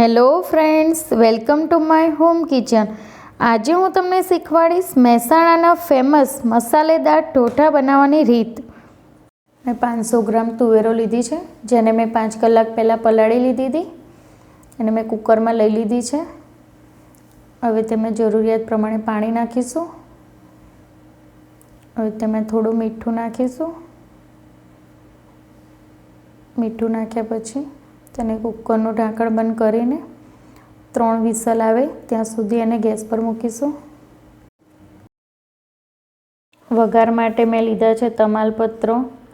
Hello friends, welcome to my home kitchen. આજે હું તમને શીખવાડીશ મહેસાણાના ફેમસ મસાલેદાર ઢોઠા બનાવવાની રીત. મેં પાંચસો ગ્રામ તુવેરો લીધી છે, જેને મેં પાંચ કલાક પહેલાં પલાળી લીધી હતી. અને મેં કુકરમાં લઈ લીધી છે. હવે તેમાં જરૂરિયાત પ્રમાણે પાણી નાખીશું. હવે તેમાં થોડું મીઠું નાખીશું. મીઠું નાખ્યા પછી તેને કુકરનું ઢાંકણ બંધ કરીને ત્રણ વિસલ આવે, ત્યાં સુધી એને ગેસ પર મૂકીશું. વઘાર માટે મેં લીધા છે તમાલપત્ર,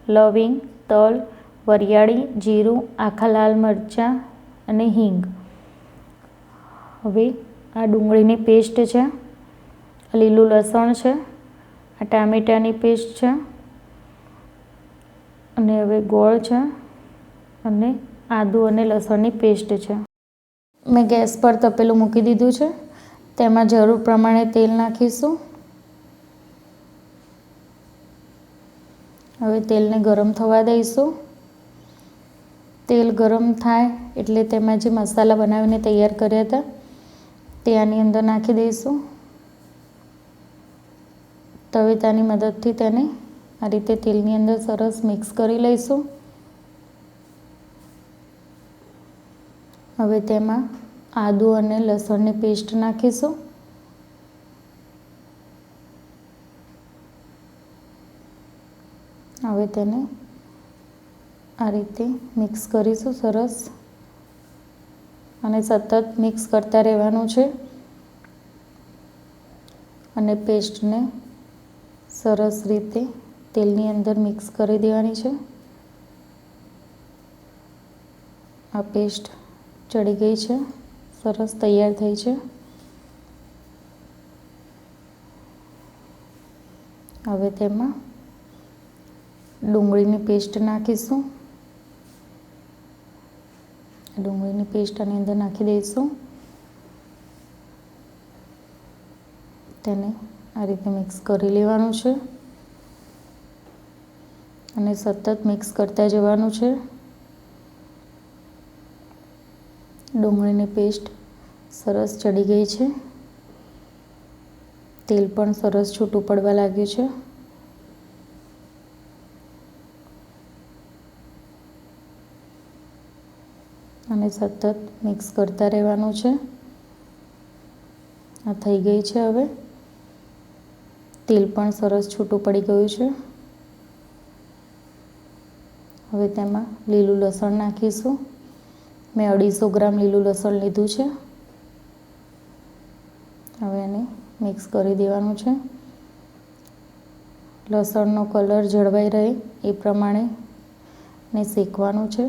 લવિંગ, તલ, વરિયાળી, જીરું, આખા લાલ મરચાં અને હિંગ. હવે આ ડુંગળીની પેસ્ટ છે, લીલું લસણ છે, આ ટામેટાની પેસ્ટ છે, અને હવે ગોળ છે, અને આદુ અને લસણની પેસ્ટ છે. મેં ગેસ પર તપેલું મૂકી દીધું છે. તેમાં જરૂર પ્રમાણે તેલ નાખીશું. હવે તેલને ગરમ થવા દઈશું. તેલ ગરમ થાય એટલે તેમાં જે મસાલા બનાવીને તૈયાર કર્યા હતા, તે આની અંદર નાખી દઈશું. તવેતાની મદદથી તેને આ રીતે તેલની અંદર સરસ મિક્સ કરી લઈશું. હવે તેમાં આદુ અને લસણની પેસ્ટ નાખીશું. હવે તેને આ રીતે મિક્સ કરીશું સરસ. અને સતત મિક્સ કરતા રહેવાનું છે. અને પેસ્ટને સરસ રીતે તેલની અંદર મિક્સ કરી દેવાની છે. આ પેસ્ટ ચડી ગઈ છે. સરસ તૈયાર થઈ છે. હવે તેમાં ડુંગળીની પેસ્ટ નાખીશું. ડુંગળીની પેસ્ટ આની અંદર નાખી દઈશું. તેને આ રીતે મિક્સ કરી લેવાનું છે. અને સતત મિક્સ કરતા જવાનું છે. ડુંગળીની પેસ્ટ સરસ ચડી ગઈ છે. તેલ પણ સરસ છૂટું પડવા લાગ્યું છે. અને સતત મિક્સ કરતા રહેવાનું છે. આ થઈ ગઈ છે હવે. તેલ પણ સરસ છૂટું પડી ગયું છે. હવે તેમાં લીલું લસણ નાખીશું. મેં અઢીસો ગ્રામ લીલું લસણ લીધું છે. હવે એને મિક્સ કરી દેવાનું છે. લસણનો કલર જળવાઈ રહે એ પ્રમાણે ને શેકવાનું છે.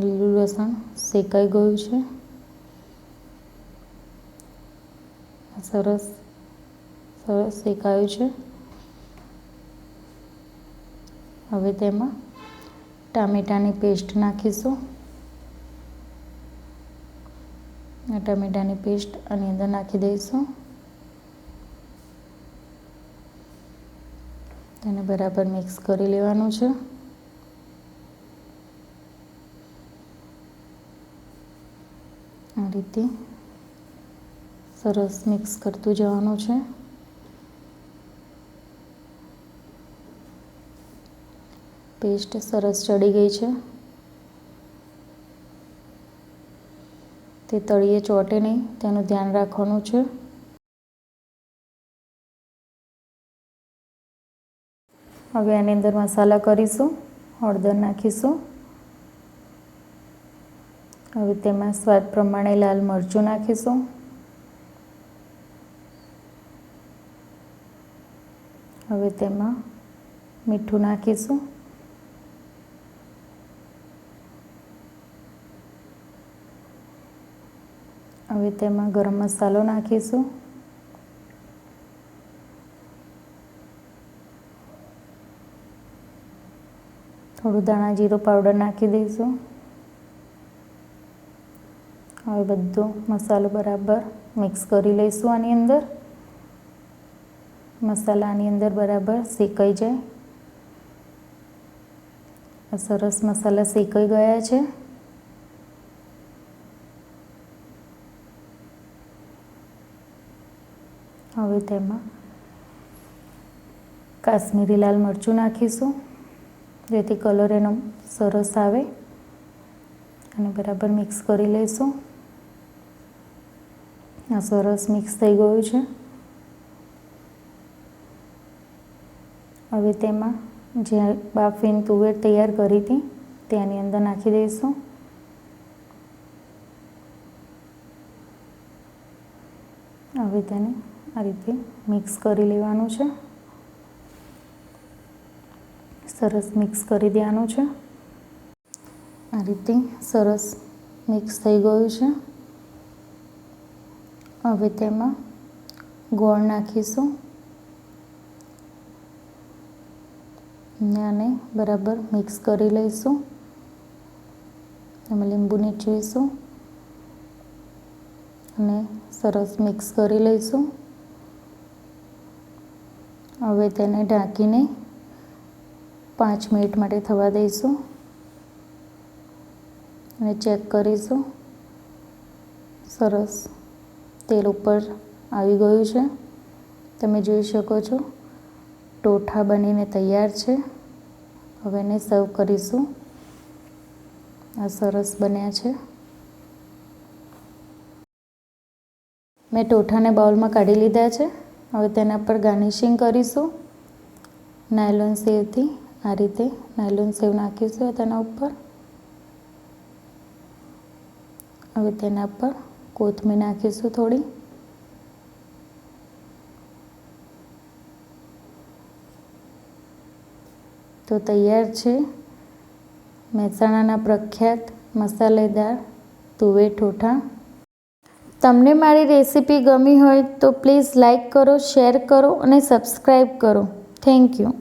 લીલું લસણ શેકાઈ ગયું છે. સરસ સરસ શેકાયું છે. હવે તેમાં ટામેટાની પેસ્ટ નાખીશું. ટામેટાની પેસ્ટ આની અંદર નાખી દઈશું. તેને બરાબર મિક્સ કરી લેવાનું છે. આ રીતે સરસ મિક્સ કરતું જવાનું છે. પેસ્ટ સરસ ચડી ગઈ છે. તે તળિયે ચોટે નહીં, તેનું ધ્યાન રાખવાનું છે. હવે આની અંદર મસાલા કરીશું, હળદર નાખીશું. હવે તેમાં સ્વાદ પ્રમાણે લાલ મરચું નાખીશું. હવે તેમાં મીઠું નાખીશું. હવે તેમાં ગરમ મસાલો નાખીશું. થોડું ધાણા જીરું પાવડર નાખી દઈશું. હવે બધો મસાલો બરાબર મિક્સ કરી લઈશું આની અંદર. મસાલાની અંદર બરાબર શેકાઈ જાય. સરસ મસાલા શેકાઈ ગયા છે હવે તેમાં કાશ્મીરી લાલ મરચું નાખીશું, જેથી કલર એનો સરસ આવે. અને બરાબર મિક્સ કરી લઈશું. આ સરસ મિક્સ થઈ ગયું છે. હવે તેમાં જે બાફીન તુવેર તૈયાર કરી હતી, તેની અંદર નાખી દઈશું. હવે તેને આ રીતે મિક્સ કરી લેવાનું છે. સરસ મિક્સ કરી દેવાનું છે. આ રીતે સરસ મિક્સ થઈ ગયું છે. હવે તેમાં ગોળ નાખીશું. ને આને બરાબર મિક્સ કરી લઈશું. એમાં લીંબુ નીચવીશું. અને સરસ મિક્સ કરી લઈશું. હવે તેને ઢાંકીને પાંચ મિનિટ માટે થવા દઈશું. અને ચેક કરીશું. સરસ. તેલ ઉપર આવી ગયું છે. તમે જોઈ શકો છો. ટોઠા બનીને તૈયાર છે. હવે એને સર્વ કરીશું. આ સરસ બન્યા છે. મેં ટોઠાને બાઉલમાં કાઢી લીધા છે. હવે તેના પર ગાર્નિશિંગ કરીશું. નાયલોન સેવથી આ રીતે નાયલોન સેવ નાખીશું તેના ઉપર. હવે તેના પર કોથમીર નાખીશું થોડી. તો તૈયાર છે. મહેસાણાના પ્રખ્યાત મસાલેદાર તુવેર ઠોઠા. તમને મારી રેસીપી ગમી હોય તો પ્લીઝ લાઈક કરો, શેર કરો અને સબસ્ક્રાઈબ કરો. Thank you.